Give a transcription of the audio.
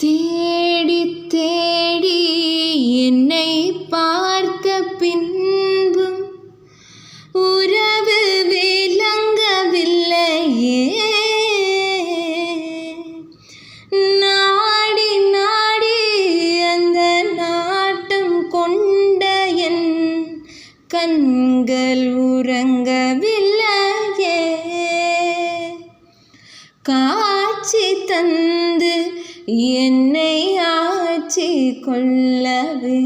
தேடி தேடி என்னை பார்த்த பின்பும் உறவு விளங்கவில்லையே. நாடி நாடி அந்த நாட்டம் கொண்ட என் கண்கள் உறங்கவில்லையே. காட்சி தந்து என்னை ஆட்சி கொள்ளவே